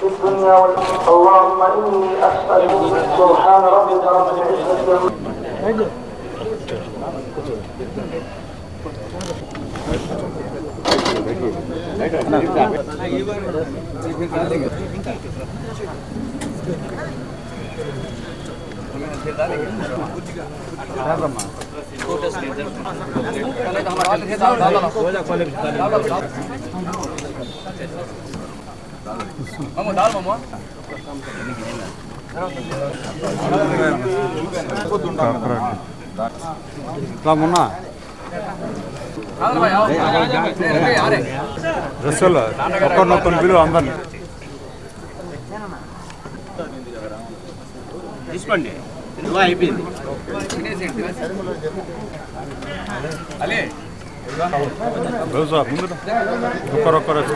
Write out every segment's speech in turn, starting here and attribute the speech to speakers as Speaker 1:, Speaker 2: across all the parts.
Speaker 1: في الدنيا وال... اللهم اني اسالك سبحان ربك رب العزه عما
Speaker 2: మొన్న డ్రెస్సులు ఒక్కరినొక్కరిని పిలువ అందరిని
Speaker 3: తీసుకోండి ఇదిగో అయిపోయింది
Speaker 2: రోజు ముందు ఒక్కరొక్కరు వచ్చి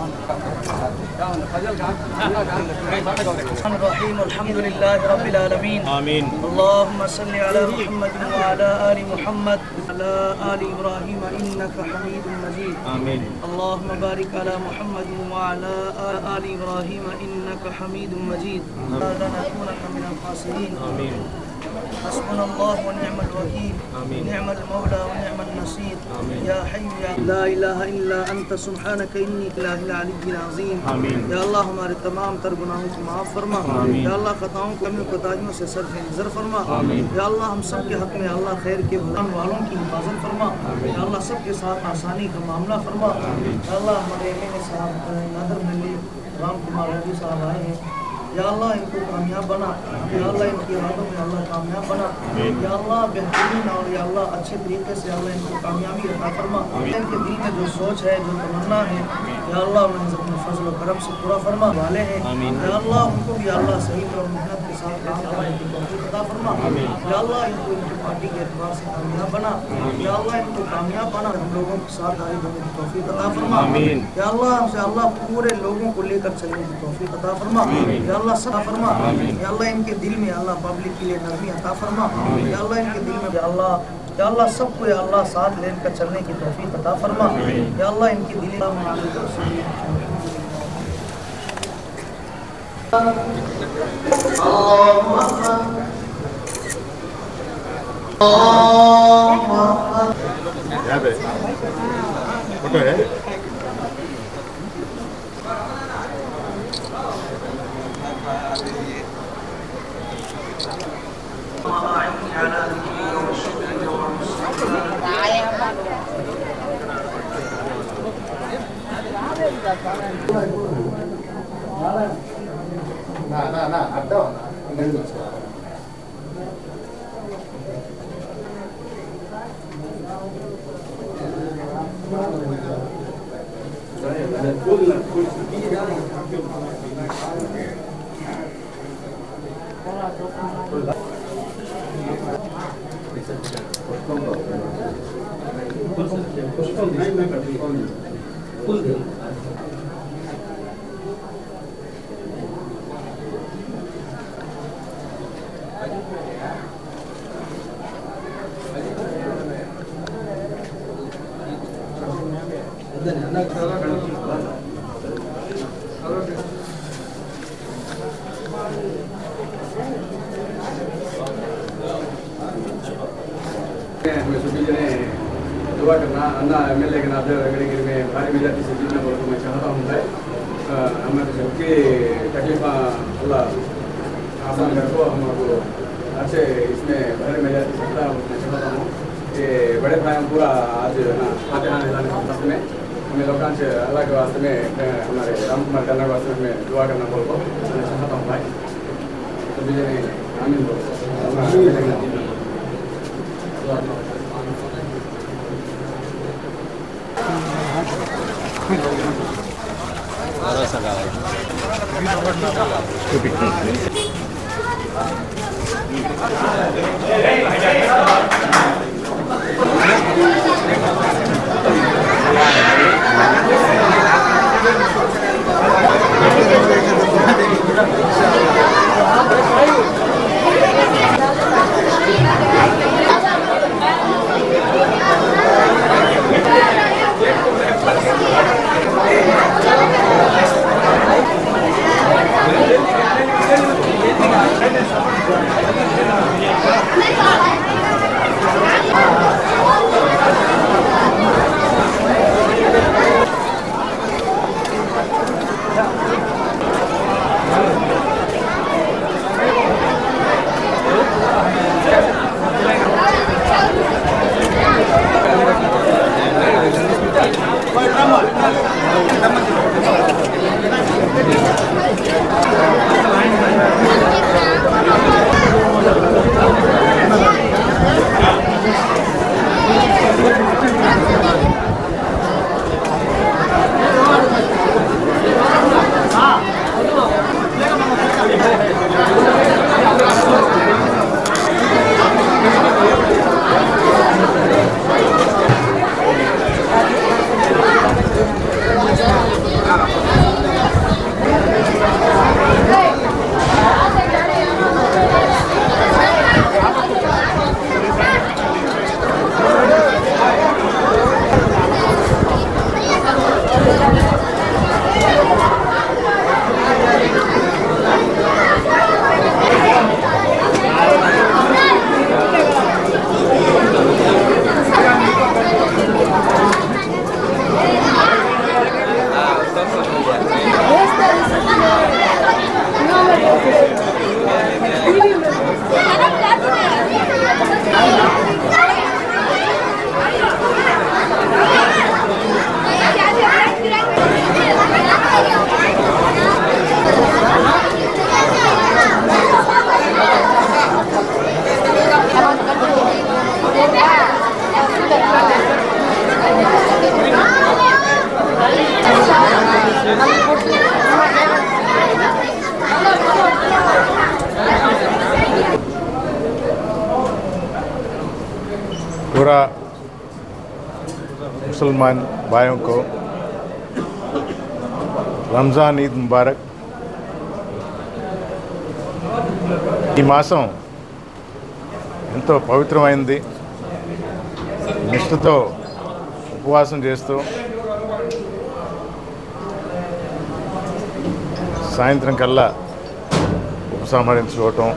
Speaker 4: الرحمن الرحيم الحمد لله رب العالمين.
Speaker 3: آمين.
Speaker 4: اللهم صل على محمد وعلى آل محمد. وعلى آل إبراهيم إنك حميد مجيد.
Speaker 3: آمين.
Speaker 4: اللهم بارك على محمد وعلى آل إبراهيم إنك حميد مجيد. لنكونن من الخاسرين.
Speaker 3: آمين.
Speaker 4: حسبنا الله ونعم الوكيل. نعم المولى ونعم النصير. يا حي يا لا اله الا انت سبحانك اني اله الہ العلی
Speaker 3: العظیم
Speaker 4: يا الله ہمارے تمام تر گناہوں کو معاف فرما.
Speaker 3: یا
Speaker 4: اللہ خطاؤں کو ہمیں کوتاہیوں سے صرف نظر فرما.
Speaker 3: یا
Speaker 4: اللہ ہم سب کے حق میں اللہ خیر کے بھلان والوں کی حفاظت فرما. یا اللہ سب کے ساتھ آسانی کا معاملہ فرما. یا اللہ ہمارے ایم صاحب نادر ملی رام کمار رضی صاحب آئے ہیں. یا اللہ ان کو کامیاب بنا یا اللہ ان کی ارادوں میں اللہ کامیاب بنا۔ یا اللہ بہترین اور یا اللہ اچھے طریقے سے اللہ ان کو کامیابی عطا فرما۔ ان کے دل میں جو سوچ ہے جو تمنا ہے یا اللہ انہیں فضل و کرم سے پورا فرما والے ہیں یا اللہ ان کو یا اللہ صحیح طور محنت کے ساتھ کام کرنے کی توفیق عطا فرما یا اللہ ان کو ان کی پارٹی کے اعتبار سے کامیاب بنا یا اللہ ان کو کامیاب بنا ہم لوگوں کے ساتھ
Speaker 3: آگے
Speaker 4: بڑھنے کی توفیق عطا فرما یا اللہ ہم سے اللہ پورے لوگوں کو لے کر چلنے کی توفیق عطا فرما یا اللہ صدا فرما یا اللہ ان کے دل میں اللہ پبلک کے لیے نرمی عطا فرما یا اللہ ان کے دل میں یا اللہ یا اللہ سب کو یا اللہ ساتھ
Speaker 2: لے کر
Speaker 5: چلنے کی توفیق عطا فرما یا اللہ ان کی دلی 야배. 어때? 나야. 方は同じの使う。Postponed. Postponed. Postponed. ہمیں سپیل نے دعا کرنا انا ایم ایل اے کے ناطے گڑگیر میں بھاری میزاتی سے جیتنا بول کو میں چاہتا ہوں بھائی ہمیں سب آسان کر کو ہم کو اچھے اس میں بھاری میزاتی سے جیتنا میں چاہتا ہوں کہ بڑے بھائی ہم پورا آج فاتحہ میں لوکان سے اللہ کے واسطے میں ہمارے
Speaker 6: رام
Speaker 5: کمار کرنا کے واسطے میں دعا کرنا بول کو میں چاہتا ہوں بھائی تو భరోసా కావాలి చూపించాలి
Speaker 6: मुसलमान भाइयों को రంజాన్ ఈద్ ముబారక్ ఈ మాసం ఎంతో పవిత్రమైంది నిష్ఠతో ఉపవాసం చేస్తూ సాయంత్రం కల్లా ఉపసంహరించుకోవటం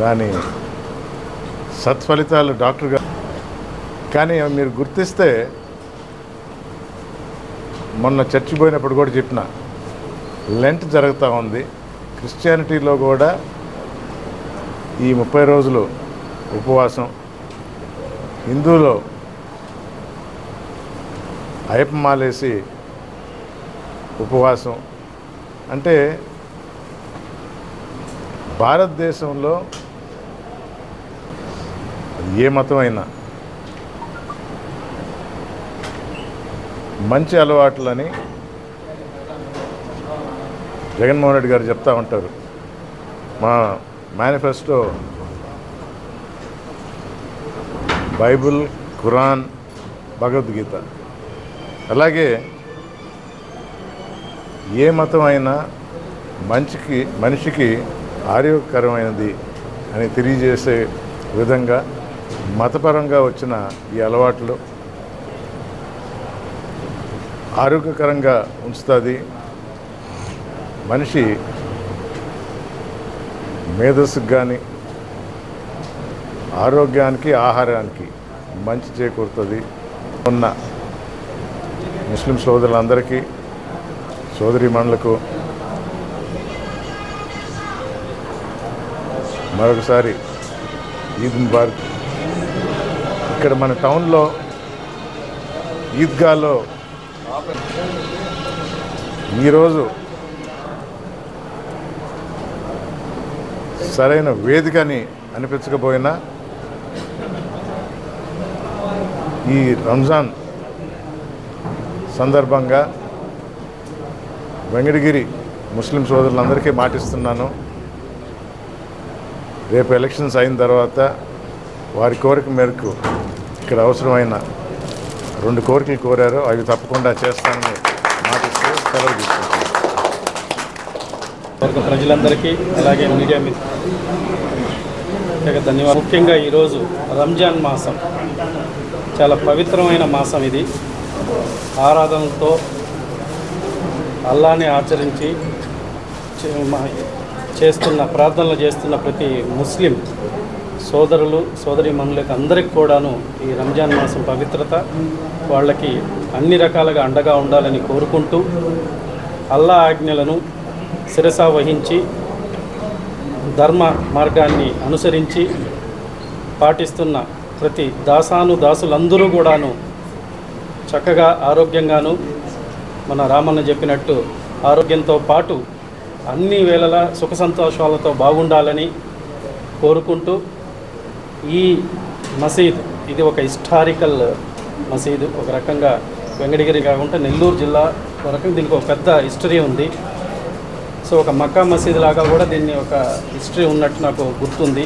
Speaker 6: దాని సత్ఫలితాలు డాక్టర్ గారు. కానీ మీరు గుర్తిస్తే మొన్న చర్చి పోయినప్పుడు కూడా చెప్పిన. లెంట్ జరుగుతూ ఉంది. క్రిస్టియానిటీలో కూడా ఈ ముప్పై రోజులు ఉపవాసం. హిందూలో అయపమాలేసి ఉపవాసం. అంటే భారతదేశంలో ఏ మతం అయినా మంచి అలవాట్లని జగన్మోహన్ రెడ్డి గారు చెప్తా ఉంటారు. మా మేనిఫెస్టో బైబిల్ ఖురాన్ భగవద్గీత. అలాగే ఏ మతం అయినా మంచికి మనిషికి ఆరోగ్యకరమైనది అని తెలియజేసే విధంగా మతపరంగా వచ్చిన ఈ అలవాట్లు ఆరోగ్యకరంగా ఉంచుతుంది. మనిషి మేధస్సుకు కానీ ఆరోగ్యానికి ఆహారానికి మంచి చేకూరుతుంది. ఉన్న ముస్లిం సోదరులందరికీ సోదరిమణులకు మరొకసారి ఈద్ ముబారక్ ఇక్కడ మన టౌన్లో ఈద్గాలో ఈరోజు సరైన వేదికని అనిపించకపోయినా ఈ రంజాన్ సందర్భంగా వెంకటగిరి ముస్లిం సోదరులందరికీ మాటిస్తున్నాను. రేపు ఎలక్షన్స్ అయిన తర్వాత వారి కోరిక మేరకు ఇక్కడ అవసరమైన రెండు కోరికలు కోరారు అవి తప్పకుండా చేస్తానని మాటిస్తూ సెలవు తీసుకుంటాను
Speaker 7: ప్రజలందరికీ అలాగే మీడియా మీద ధన్యవాదాలు. ముఖ్యంగా ఈరోజు రంజాన్ మాసం. చాలా పవిత్రమైన మాసం ఇది. ఆరాధనతో అల్లాని ఆచరించి చే- చేస్తున్న ప్రార్థనలు చేస్తున్న ప్రతి ముస్లిం సోదరులు సోదరి మనులకు అందరికి కూడాను ఈ రంజాన్ మాసం పవిత్రత వాళ్ళకి అన్ని రకాలుగా అండగా ఉండాలని కోరుకుంటూ అల్లా ఆజ్ఞలను శిరస వహించి ధర్మ మార్గాన్ని అనుసరించి పాటిస్తున్న ప్రతి దాసాను దాసులందరూ కూడాను చక్కగా ఆరోగ్యంగాను మన రామన్న చెప్పినట్టు ఆరోగ్యంతో పాటు అన్ని వేళలా సుఖ సంతోషాలతో బాగుండాలని కోరుకుంటూ ఈ మసీద్ ఇది ఒక హిస్టారికల్ మసీదు ఒక రకంగా వెంకటగిరి కాకుండా నెల్లూరు జిల్లా వరకు దీనికి ఒక పెద్ద హిస్టరీ ఉంది. సో ఒక మక్కా మసీద్ లాగా కూడా దీన్ని ఒక హిస్టరీ ఉన్నట్టు నాకు గుర్తుంది.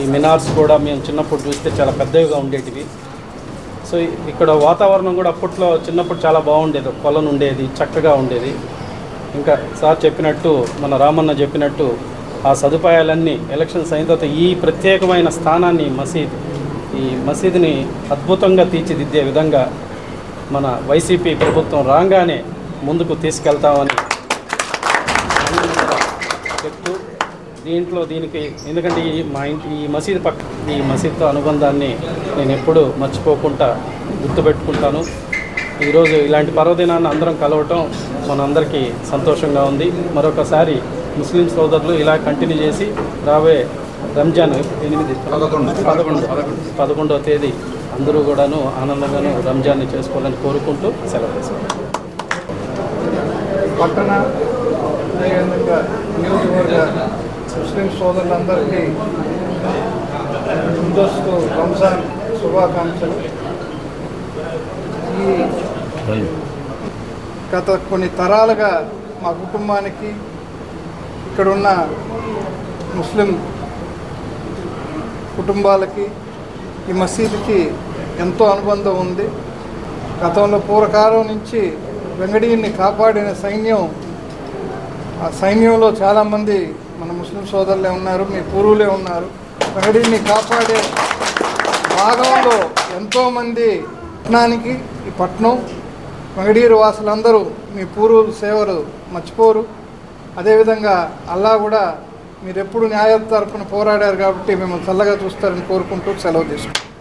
Speaker 7: ఈ మినార్స్ కూడా మేము చిన్నప్పుడు చూస్తే చాలా పెద్దవిగా ఉండేటివి. సో ఇక్కడ వాతావరణం కూడా అప్పట్లో చిన్నప్పుడు చాలా బాగుండేది. కొలను ఉండేది చక్కగా ఉండేది. ఇంకా సార్ చెప్పినట్టు మన రామన్న చెప్పినట్టు ఆ సదుపాయాలన్నీ ఎలక్షన్స్ అయిన తర్వాత ఈ ప్రత్యేకమైన స్థానాన్ని మసీద్ ఈ మసీద్ని అద్భుతంగా తీర్చిదిద్దే విధంగా మన వైసీపీ ప్రభుత్వం రాగానే ముందుకు తీసుకెళ్తామని చెప్తూ దీంట్లో దీనికి ఎందుకంటే ఈ మా ఇంటి ఈ మసీద్ పక్క ఈ మసీద్తో అనుబంధాన్ని నేను ఎప్పుడూ మర్చిపోకుండా గుర్తుపెట్టుకుంటాను. ఈరోజు ఇలాంటి పర్వదినాన్ని అందరం కలవటం మనందరికీ సంతోషంగా ఉంది. మరొకసారి ముస్లిం సోదరులు ఇలా కంటిన్యూ చేసి రాబోయే రంజాన్ ఎనిమిది పదకొండు. పదకొండవ తేదీ అందరూ కూడాను ఆనందంగాను రంజాన్ని చేసుకోవాలని కోరుకుంటూ సెలవు తీసుకుంటాం
Speaker 8: పట్టణ నియోజకవర్గ ముస్లిం సోదరులందరికీ ముందస్తు రంజాన్ శుభాకాంక్షలు. ఈ గత కొన్ని తరాలుగా మా కుటుంబానికి ఇక్కడున్న ముస్లిం కుటుంబాలకి ఈ మసీదుకి ఎంతో అనుబంధం ఉంది. గతంలో పూర్వకాలం నుంచి వెంగడీని కాపాడిన సైన్యం ఆ సైన్యంలో చాలామంది మన ముస్లిం సోదరులే ఉన్నారు మీ పూర్వులే ఉన్నారు. వెంగడీని కాపాడే భాగంలో ఎంతోమంది పట్టణానికి ఈ పట్నం వెంగడీరు వాసులందరూ మీ పూర్వ సేవలు మర్చిపోరు. అదేవిధంగా అల్లా కూడా మీరు ఎప్పుడు న్యాయ తరపున పోరాడారు కాబట్టి మిమ్మల్ని చల్లగా చూస్తారని కోరుకుంటూ సెలవు తీసుకుంటాం